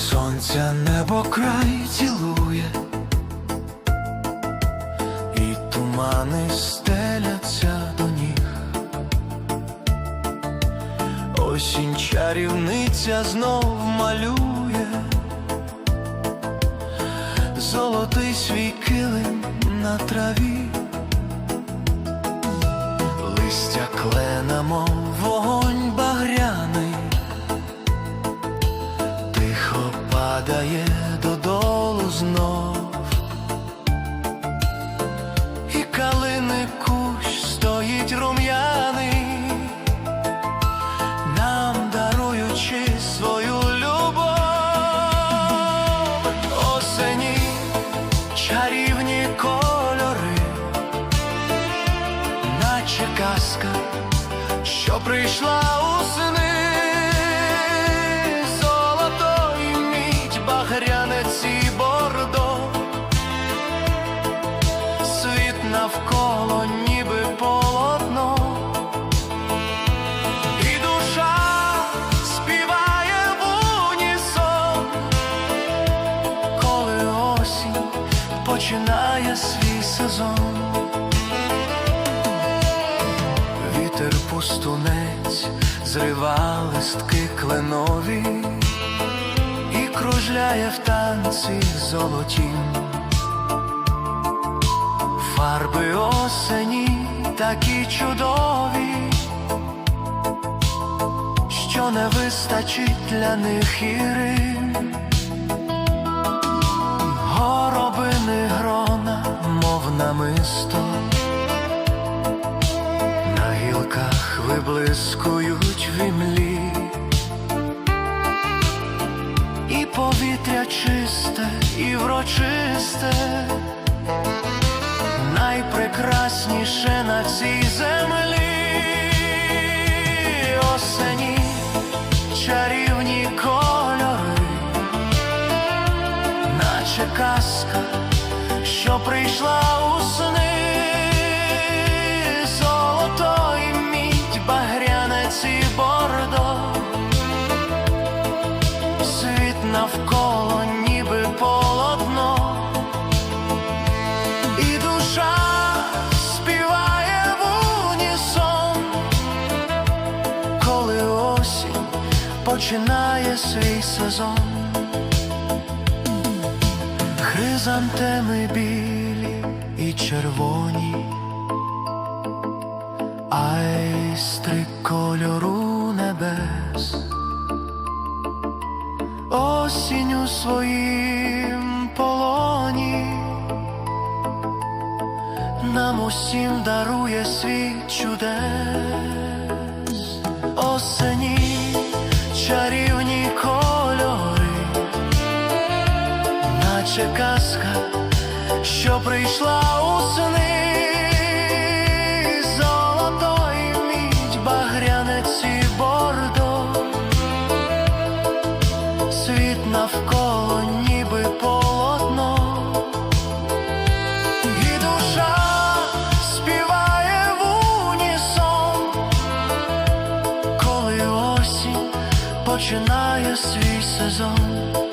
сонця небо край цілує, і тумани стеляться до ніг. Осінь чарівниця знов малює, золотий свій килим на траві, листя клена, мов казка, що прийшла у сни, золото і мідь, багрянець і бордо, світ навколо ніби полотно. І душа співає в унісон, коли осінь починає свій сезон. Вітер пустунець зрива листки кленові і кружляє в танці золотім. Фарби осені такі чудові що не вистачить для них і рим. Виблискують в імлі, і повітря чисте, і врочисте, найпрекрасніше на цій землі. Осені чарівні кольори, наче казка, що прийшла у сни, починає свій сезон. Хризантеми білі і червоні, айстри кольору небес, осінь у своїм полоні нам усім дарує світ чудес, наче казка, що прийшла у сни, золото і мідь, багрянець і бордо, світ навколо ніби полотно. І душа співає в унісон, коли осінь починає свій сезон.